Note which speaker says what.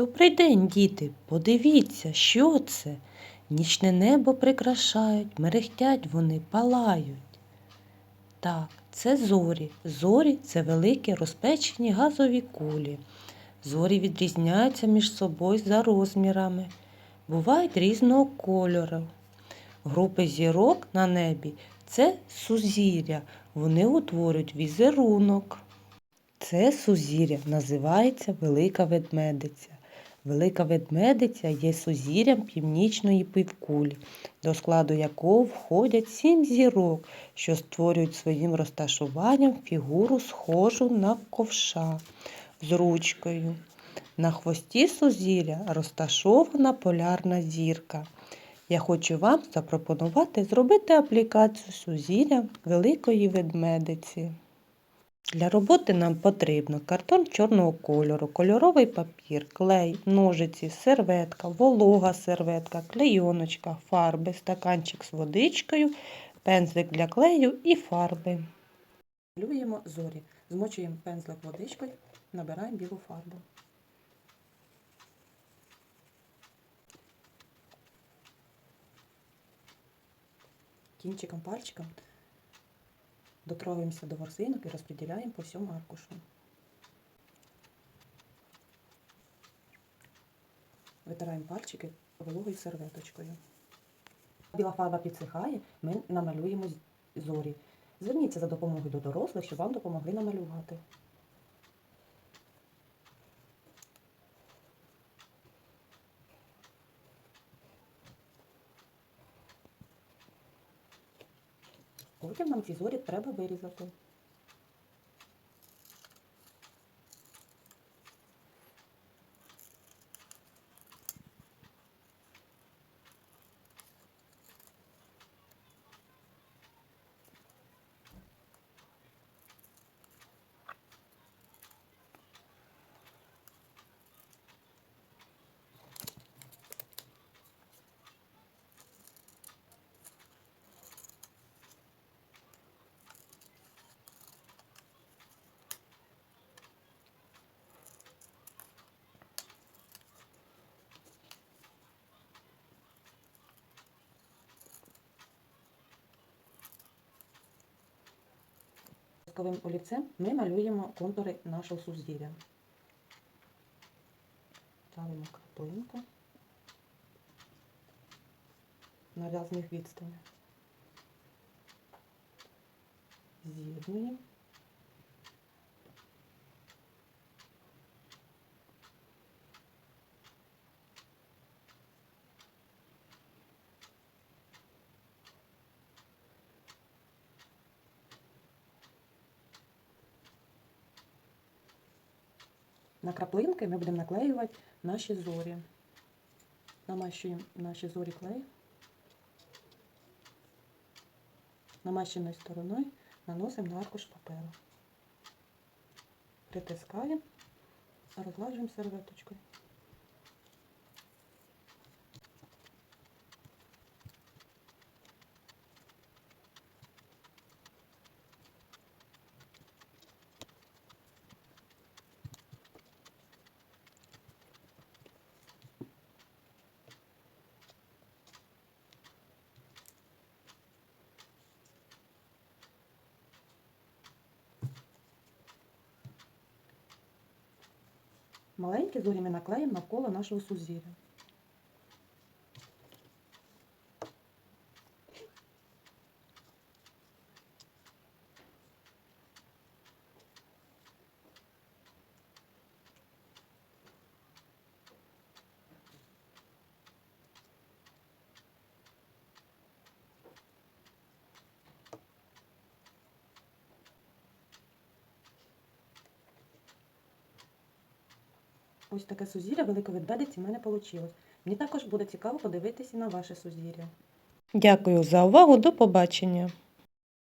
Speaker 1: Добрий день, діти. Подивіться, що це? Нічне небо прикрашають, мерехтять вони, палають. Так, це зорі. Зорі це великі розпечені газові кулі. Зорі відрізняються між собою за розмірами. Бувають різного кольору. Групи зірок на небі це сузір'я. Вони утворюють візерунок. Це сузір'я називається Велика Ведмедиця. Велика ведмедиця є сузір'ям північної півкулі, до складу якого входять сім зірок, що створюють своїм розташуванням фігуру, схожу на ковша з ручкою. На хвості сузір'я розташована полярна зірка. Я хочу вам запропонувати зробити аплікацію сузір'я Великої ведмедиці. Для роботи нам потрібно картон чорного кольору, кольоровий папір, клей, ножиці, серветка, волога серветка, клейоночка, фарби, стаканчик з водичкою, пензлик для клею і фарби. Малюємо зорі. Змочуємо пензлик водичкою, набираємо білу фарбу. Кінчиком пальчиком Дотрогаємося до ворсинок і розподіляємо по всьому аркушу. Витираємо пальчики вологою серветочкою. Біла фарба підсихає, ми намалюємо зорі. Зверніться за допомогою до дорослих, щоб вам допомогли намалювати. Потім нам ці зорі треба вирізати. Восковим олівцем ми малюємо контури нашого суздіря. Ставимо краплинку на різних відстанях. З'єднуємо. На краплинки ми будемо наклеювати наші зорі. Намащуємо наші зорі клей. Намащеною стороною наносимо на аркуш паперу. Притискаємо, розлажуємо серветочкою. Маленькі ми наклеїмо навколо нашого сузір'я. Ось таке сузір'я великовідбедиці в мене вийшло. Мені також буде цікаво подивитися на ваше сузір'я. Дякую за увагу. До побачення.